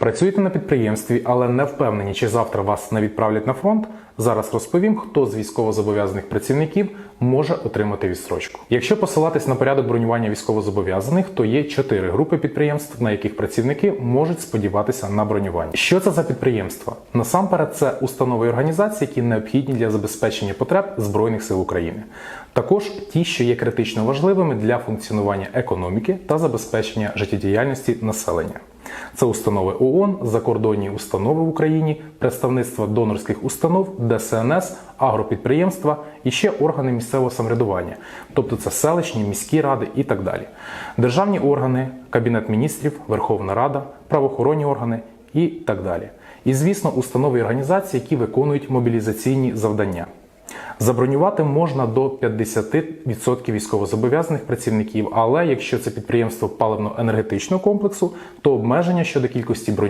Працюєте на підприємстві, але не впевнені, чи завтра вас не відправлять на фронт. Зараз розповім, хто з військовозобов'язаних працівників може отримати відстрочку. Якщо посилатись на порядок бронювання військовозобов'язаних, то є чотири групи підприємств, на яких працівники можуть сподіватися на бронювання. Що це за підприємства? Насамперед, це установи і організації, які необхідні для забезпечення потреб Збройних сил України. Також ті, що є критично важливими для функціонування економіки та забезпечення життєдіяльності населення. Це установи ООН, закордонні установи в Україні, представництва донорських установ, ДСНС, агропідприємства і ще органи місцевого самоврядування, тобто це селищні, міські ради і так далі. Державні органи, Кабінет міністрів, Верховна Рада, правоохоронні органи і так далі. І, звісно, установи і організації, які виконують мобілізаційні завдання. Забронювати можна до 50% військовозобов'язаних працівників, але якщо це підприємство паливно-енергетичного комплексу, то обмеження щодо кількості бронювання